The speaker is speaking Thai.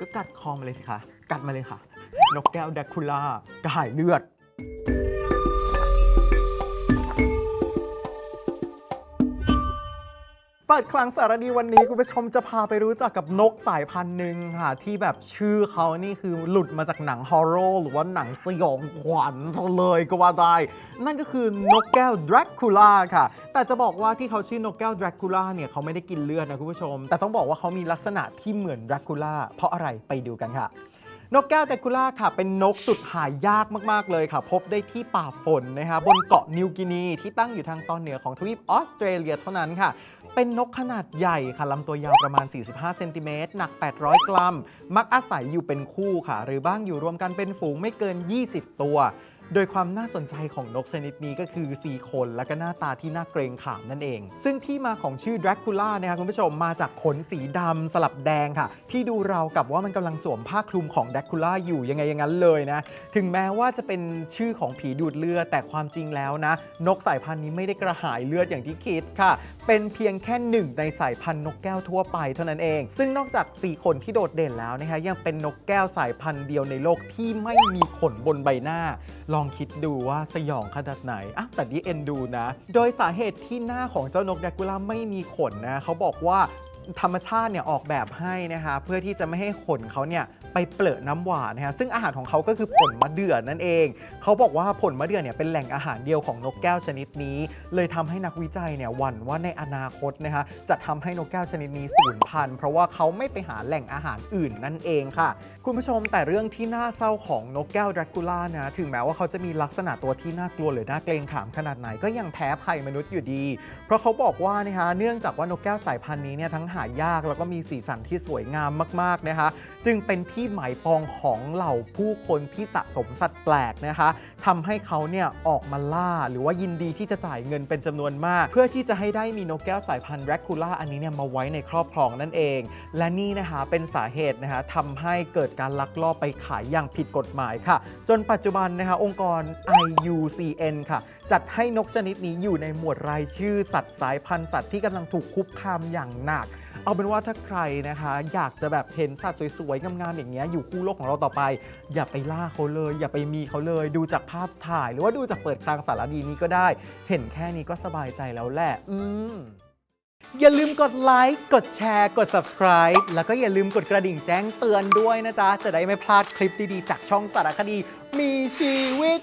ก็กัดคอมาเลยสิคะ กัดมาเลยค่ะ นกแก้วแดกคูล่ากระหายเลือด เปิดคลังสารดีวันนี้คุณผู้ชมจะพาไปรู้จักกับนกสายพันธุ์หนึ่งค่ะ ที่แบบชื่อเขานี่คือหลุดมาจากหนังฮอร์โรหรือว่าหนังสยองขวัญซะเลยก็ว่าได้ นั่นก็คือนกแก้วดรากูล่าค่ะ แต่จะบอกว่าที่เขาชื่อนกแก้วดรากูล่าเนี่ยเขาไม่ได้กินเลือดนะคุณผู้ชม แต่ต้องบอกว่าเขามีลักษณะที่เหมือนดรากูล่าเพราะอะไรไปดูกันค่ะนกแก้วแดกูล่าค่ะ เป็นนกสุดหายากมาก ๆ เลยค่ะ พบได้ที่ป่าฝนนะคะบนเกาะนิวกินีที่ตั้งอยู่ทางตอนเหนือของทวีปออสเตรเลียเท่านั้นค่ะ เป็นนกขนาดใหญ่ค่ะลำตัวยาวประมาณ 45 เซนติเมตรหนัก 800 กรัม มักอาศัยอยู่เป็นคู่ค่ะ หรือบ้างอยู่รวมกันเป็นฝูงไม่เกิน 20 ตัว โดยความน่าสนใจของนกชนิดนี้ก็คือสีขนและก็หน้าตาที่น่าเกรงขามนั่นเอง ซึ่งที่มาของชื่อดรากูล่านะคะคุณผู้ชมมาจากขนสีดำสลับแดงค่ะ ที่ดูเราวกับว่ามันกำลังสวมผ้าคลุมของดรากูล่าอยู่ยังไงอย่างนั้นเลยนะ ถึงแม้ว่าจะเป็นชื่อของผีดูดเลือดแต่ความจริงแล้วนะ นกสายพันธุ์นี้ไม่ได้กระหายเลือดอย่างที่คิดค่ะ เป็นเพียงแค่หนึ่งในสายพันธุ์นกแก้วทั่วไปเท่านั้นเอง ซึ่งนอกจากสีขนที่โดดเด่นแล้วนะคะยังเป็นนกแก้วสายพันธุ์เดียวในโลกที่ไม่มีขนบนใบหน้าลองคิดดูว่าสยองขนาดไหนอะแต่นี่เอ็นดูนะ โดยสาเหตุที่หน้าของเจ้านกแดกูล่าไม่มีขนนะเขาบอกว่าธรรมชาติเนี่ยออกแบบให้นะคะเพื่อที่จะไม่ให้ขนเขาเนี่ย ไปเปลอะน้ำหวานนะฮะซึ่งอาหารของเขาก็คือผลมะเดื่อนั่นเอง เขาบอกว่าผลมะเดื่อเนี่ยเป็นแหล่งอาหารเดียวของนกแก้วชนิดนี้ เลยทำให้นักวิจัยเนี่ยหวั่นว่าในอนาคตนะคะจะทำให้นกแก้วชนิดนี้สูญพันธุ์เพราะว่าเขาไม่ไปหาแหล่งอาหารอื่นนั่นเองค่ะ คุณผู้ชมแต่เรื่องที่น่าเศร้าของนกแก้วดรากูล่านะถึงแม้ว่าเขาจะมีลักษณะตัวที่น่ากลัวหรือน่าเกรงขามขนาดไหนก็ยังแพ้ภัยมนุษย์อยู่ดี เพราะเขาบอกว่านะคะเนื่องจากว่านกแก้วสายพันธุ์นี้เนี่ยทั้งหายากแล้วก็มีสีสันที่สวยงามมากๆนะคะจึงเป็นที่หมายปองของเหล่าผู้คนที่สะสมสัตว์แปลกนะคะทำให้เขาเนี่ยออกมาล่า หรือว่ายินดีที่จะจ่ายเงินเป็นจำนวนมาก เพื่อที่จะให้ได้มีนกแก้วสายพันธุ์แรคคูล่าอันนี้เนี่ยมาไว้ในครอบครองนั่นเอง และนี่นะคะเป็นสาเหตุนะคะทำให้เกิดการลักลอบไปขายอย่างผิดกฎหมายค่ะ จนปัจจุบันนะคะองค์กร IUCN ค่ะจัดให้นกชนิดนี้อยู่ในหมวดรายชื่อสัตว์สายพันธุ์สัตว์ที่กำลังถูกคุกคามอย่างหนัก เอาเป็นว่าถ้าใครนะคะ อยากจะแบบเห็นสัตว์สวยๆ งามๆ อย่างเงี้ยอยู่คู่โลกของเราต่อไป อย่าไปล่าเขาเลย อย่าไปมีเขาเลย ดูจากภาพถ่าย หรือว่าดูจากเปิดคลังสารดีนี้ก็ได้ เห็นแค่นี้ก็สบายใจแล้วแหละ อืม อย่าลืมกดไลค์ กดแชร์ กด subscribe แล้วก็อย่าลืมกดกระดิ่งแจ้งเตือนด้วยนะจ๊ะ จะได้ไม่พลาดคลิปดีๆ จากช่องสารคดี มีชีวิต